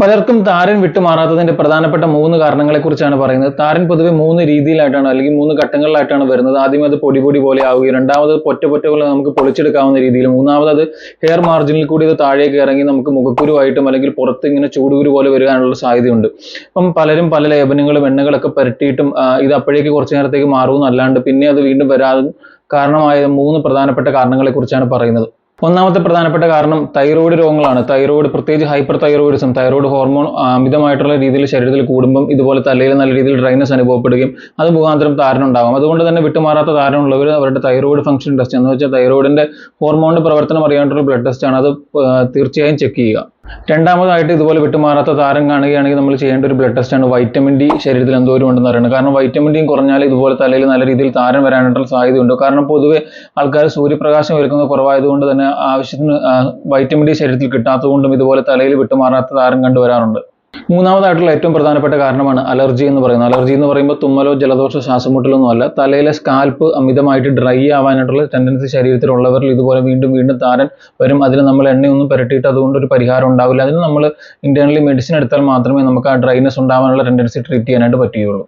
പലർക്കും താരൻ വിട്ടുമാറാത്തതിന്റെ പ്രധാനപ്പെട്ട മൂന്ന് കാരണങ്ങളെക്കുറിച്ചാണ് പറയുന്നത്. താരൻ പൊതുവെ മൂന്ന് രീതിയിലായിട്ടാണ് അല്ലെങ്കിൽ മൂന്ന് ഘട്ടങ്ങളിലായിട്ടാണ് വരുന്നത്. ആദ്യം അത് പൊടി പൊടി പോലെ ആവുകയും രണ്ടാമത് പൊറ്റ പൊറ്റ പോലെ നമുക്ക് പൊളിച്ചെടുക്കാവുന്ന രീതിയിൽ മൂന്നാമത് അത് ഹെയർ മാർജിനിൽ കൂടി ഇത് താഴേക്ക് ഇറങ്ങി നമുക്ക് മുഖക്കുരുവായിട്ടും അല്ലെങ്കിൽ പുറത്ത് ഇങ്ങനെ ചൂടുകുരു പോലെ വരാനുള്ള സാധ്യതയുണ്ട്. അപ്പം പലരും പല ലേപനങ്ങളും എണ്ണകളൊക്കെ പുരട്ടിയിട്ടും ഇത് അപ്പോഴേക്ക് കുറച്ചു നേരത്തേക്ക് മാറുമെന്നല്ലാണ്ട് പിന്നെ അത് വീണ്ടും വരാതെ കാരണമായ മൂന്ന് പ്രധാനപ്പെട്ട കാരണങ്ങളെക്കുറിച്ചാണ് പറയുന്നത്. ഒന്നാമത്തെ പ്രധാനപ്പെട്ട കാരണം തൈറോയ്ഡ് രോഗങ്ങളാണ്. തൈറോയ്ഡ് പ്രത്യേകിച്ച് ഹൈപ്പർ തൈറോയിഡിസം തൈറോയ്ഡ് ഹോർമോൺ അമിതമായിട്ടുള്ള രീതിയിൽ ശരീരത്തിൽ കൂടുമ്പം ഇതുപോലെ തലയിൽ നല്ല രീതിയിൽ ഡ്രൈനസ് അനുഭവപ്പെടുകയും അത് മുഖാന്തരം താരൻ ഉണ്ടാകും. അതുകൊണ്ട് തന്നെ വിട്ടുമാറാത്ത താരനുള്ളവർ അവരുടെ തൈറോയ്ഡ് ഫംഗ്ഷൻ ടെസ്റ്റ് എന്ന് വെച്ചാൽ തൈറോയിഡിന്റെ ഹോർമോണിന്റെ പ്രവർത്തനം അറിയാനുള്ള ബ്ലഡ് ടെസ്റ്റ് ആണ്. അത് തീർച്ചയായും ചെക്ക് ചെയ്യുക. രണ്ടാമതായിട്ട് ഇതുപോലെ വിട്ടുമാറാത്ത താരം കാണുകയാണെങ്കിൽ നമ്മൾ ചെയ്യേണ്ട ഒരു ബ്ലഡ് ടെസ്റ്റ് ആണ് വൈറ്റമിൻ ഡി ശരീരത്തിൽ എന്തോരം ഉണ്ടെന്ന് അറിയണം കാരണം വൈറ്റമിൻ ഡിയും കുറഞ്ഞാൽ ഇതുപോലെ തലയിൽ നല്ല രീതിയിൽ താരം വരാനായിട്ടുള്ള സാധ്യതയുണ്ട്. കാരണം പൊതുവെ ആൾക്കാർ സൂര്യപ്രകാശം ഒരുക്കുന്നത് കുറവായതുകൊണ്ട് തന്നെ ആവശ്യത്തിന് വൈറ്റമിൻ ഡി ശരീരത്തിൽ കിട്ടാത്തതുകൊണ്ടും ഇതുപോലെ തലയിൽ വിട്ടുമാറാത്ത താരം കണ്ടുവരാറുണ്ട്. മൂന്നാമതായിട്ടുള്ള ഏറ്റവും പ്രധാനപ്പെട്ട കാരണമാണ് അലർജി എന്ന് പറയുന്നത്. അലർജി എന്ന് പറയുമ്പോൾ തുമ്മലോ ജലദോഷ ശ്വാസമുട്ടലൊന്നും അല്ല. തലയിലെ സ്കാൽപ്പ് അമിതമായിട്ട് ഡ്രൈ ആവാനായിട്ടുള്ള ടെൻഡൻസി ശരീരത്തിലുള്ളവരിൽ ഇതുപോലെ വീണ്ടും വീണ്ടും താരൻ വരും. അതിന് നമ്മൾ എണ്ണയൊന്നും പുരട്ടിയിട്ട് അതുകൊണ്ട് ഒരു പരിഹാരം ഉണ്ടാവില്ല. അതിന് നമ്മൾ ഇന്റേണലി മെഡിസിൻ എടുത്താൽ മാത്രമേ നമുക്ക് ആ ഡ്രൈനെസ് ഉണ്ടാവാനുള്ള ടെൻഡൻസി ട്രീറ്റ് ചെയ്യാനായിട്ട് പറ്റുകയുള്ളൂ.